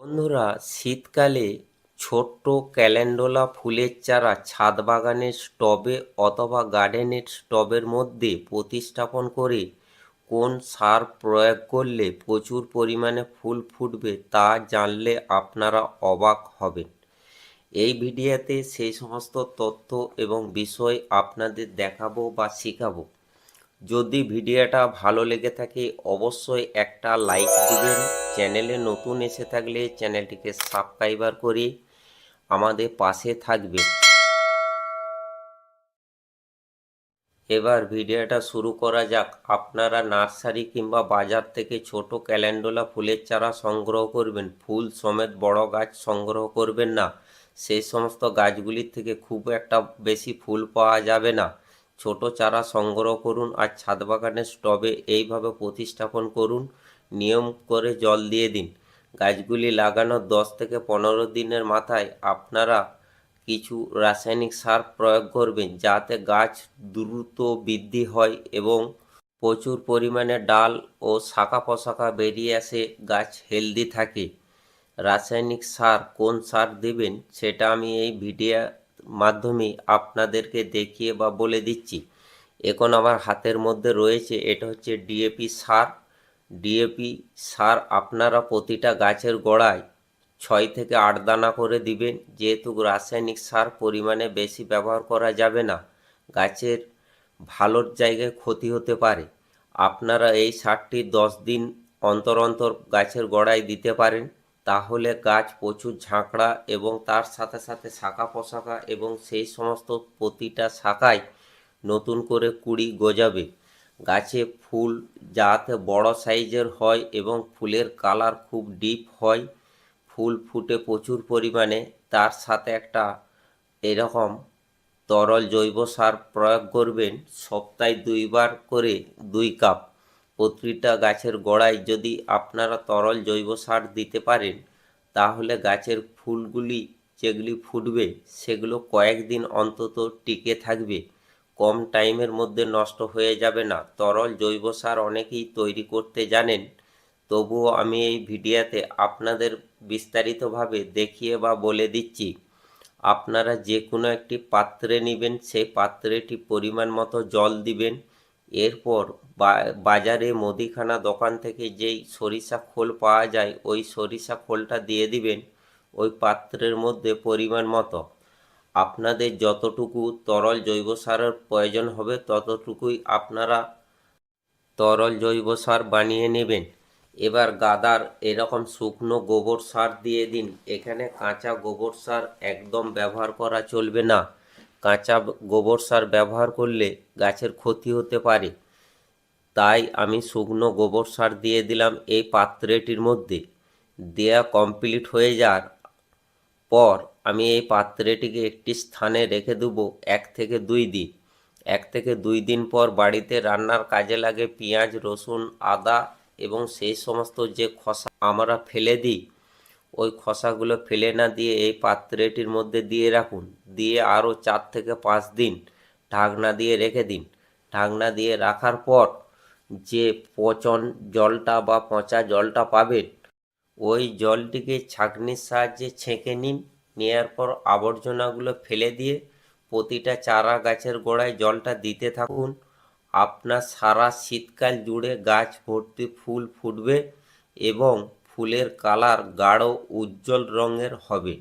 বন্ধুরা, শীতকালে ছোট্ট ক্যালেন্ডোলা ফুলের চারা ছাদ বাগানের স্টবে অথবা গার্ডেনের স্টবের মধ্যে প্রতিস্থাপন করে কোন সার প্রয়োগ করলে প্রচুর পরিমাণে ফুল ফুটবে তা জানলে আপনারা অবাক হবেন। এই ভিডিওতে সেই সমস্ত তথ্য এবং বিষয় আপনাদের দেখাবো বা শেখাবো। যদি ভিডিওটা ভালো লেগে থাকে, অবশ্যই একটা লাইক দিবেন। চ্যানেলে নতুন এসে থাকলে চ্যানেলটিকে সাবস্ক্রাইবার করে আমাদের পাশে থাকবে। এবার ভিডিওটা শুরু করা যাক। আপনারা নার্সারি কিংবা বাজার থেকে ছোট ক্যালেন্ডুলা ফুলের চারা সংগ্রহ করবেন। ফুল সমেত বড় গাছ সংগ্রহ করবেন না। সেই সমস্ত গাছগুলির থেকে খুব একটা বেশি ফুল পাওয়া যাবে না। ছোট চারা সংগ্রহ করুন আর ছাদ বাগানের টবে এইভাবে প্রতিস্থাপন করুন। নিয়ম করে জল দিয়ে দিন। গাছগুলি লাগানোর দশ থেকে পনেরো দিনের মাথায় আপনারা কিছু রাসায়নিক সার প্রয়োগ করবেন, যাতে গাছ দ্রুত বৃদ্ধি হয় এবং প্রচুর পরিমাণে ডাল ও শাখা পোশাখা বেরিয়ে আসে, গাছ হেলদি থাকে। রাসায়নিক সার কোন সার দেবেন সেটা আমি এই ভিডিও মাধ্যমে আপনাদেরকে দেখিয়ে বা বলে দিচ্ছি। এখন আমার হাতের মধ্যে রয়েছে, এটা হচ্ছে ডিএপি সার। ডিএপি সার আপনারা প্রতিটা গাছের গোড়ায় ছয় থেকে আট দানা করে দিবেন। যেহেতু রাসায়নিক সার পরিমাণে বেশি ব্যবহার করা যাবে না, গাছের ভালোর জায়গায় ক্ষতি হতে পারে। আপনারা এই সারটি দশ দিন অন্তর অন্তর গাছের গোড়ায় দিতে পারেন। তাহলে গাছ প্রচুর ঝাঁকড়া এবং তার সাথে সাথে শাখা পোশাখা এবং সেই সমস্ত প্রতিটা শাখায় নতুন করে কুড়ি গজাবে। গাছে ফুল যাতে বড় সাইজের হয় এবং ফুলের কালার খুব ডিপ হয়, ফুল ফুটে প্রচুর পরিমাণে, তার সাথে একটা এরকম তরল জৈব সার প্রয়োগ করবেন, সপ্তাহে দুইবার করে দুই কাপ। প্রতিটা গাছের গোড়ায় যদি আপনারা তরল জৈব সার দিতে পারেন, তাহলে গাছের ফুলগুলি যেগুলি ফুটবে, সেগুলো কয়েকদিন অন্তত টিকে থাকবে। কম টাইমের মধ্যে নষ্ট হয়ে যাবে না। তরল জৈব সার অনেকেই তৈরি করতে জানেন। তবুও আমি এই ভিডিওতে আপনাদের বিস্তারিতভাবে দেখিয়ে বা বলে দিচ্ছি। আপনারা যে কোনো একটি পাত্রে নেবেন, সেই পাত্রেটি পরিমাণ মতো জল দিবেন। এরপর বাজারে মুদিখানা দোকান থেকে যেই সরিষা খোল পাওয়া যায়, ওই সরিষা খোলটা দিয়ে দিবেন। ওই পাত্রের মধ্যে পরিমাণ মতো। আপনাদের যতটুকু তরল জৈব সারের প্রয়োজন হবে, ততটুকুই আপনারা তরল জৈব সার বানিয়ে নেবেন। এবার গাদার এরকম শুকনো গোবর সার দিয়ে দিন। এখানে কাঁচা গোবর সার একদম ব্যবহার করা চলবে না। কাঁচা গোবর সার ব্যবহার করলে গাছের ক্ষতি হতে পারে। তাই আমি শুকনো গোবর সার দিয়ে দিলাম এই পাত্রটির মধ্যে। দেয়া কমপ্লিট হয়ে যাওয়ার পর আমি এই পাত্রটিকে একটি স্থানে রেখে দেবো এক থেকে দুই দিন। এক থেকে দুই দিন পর বাড়িতে রান্নার কাজে লাগে পেঁয়াজ, রসুন, আদা এবং সেই সমস্ত যে খসা আমরা ফেলে দিই, ওই খসাগুলো ফেলে না দিয়ে এই পাত্রটির মধ্যে দিয়ে রাখুন। দিয়ে আরও চার থেকে পাঁচ দিন ঢাকনা দিয়ে রেখে দিন। ঢাকনা দিয়ে রাখার পর যে পচন জলটা বা পচা জলটা পাবেন, ওই জলটিকে ছাঁকনির সাহায্যে ছেঁকে নিন। নেওয়ার পর আবর্জনাগুলো ফেলে দিয়ে প্রতিটা চারা গাছের গোড়ায় জলটা দিতে থাকুন। আপনার সারা শীতকাল জুড়ে গাছ ভর্তি ফুল ফুটবে এবং ফুলের কালার গাঢ়, উজ্জ্বল রঙের হবে।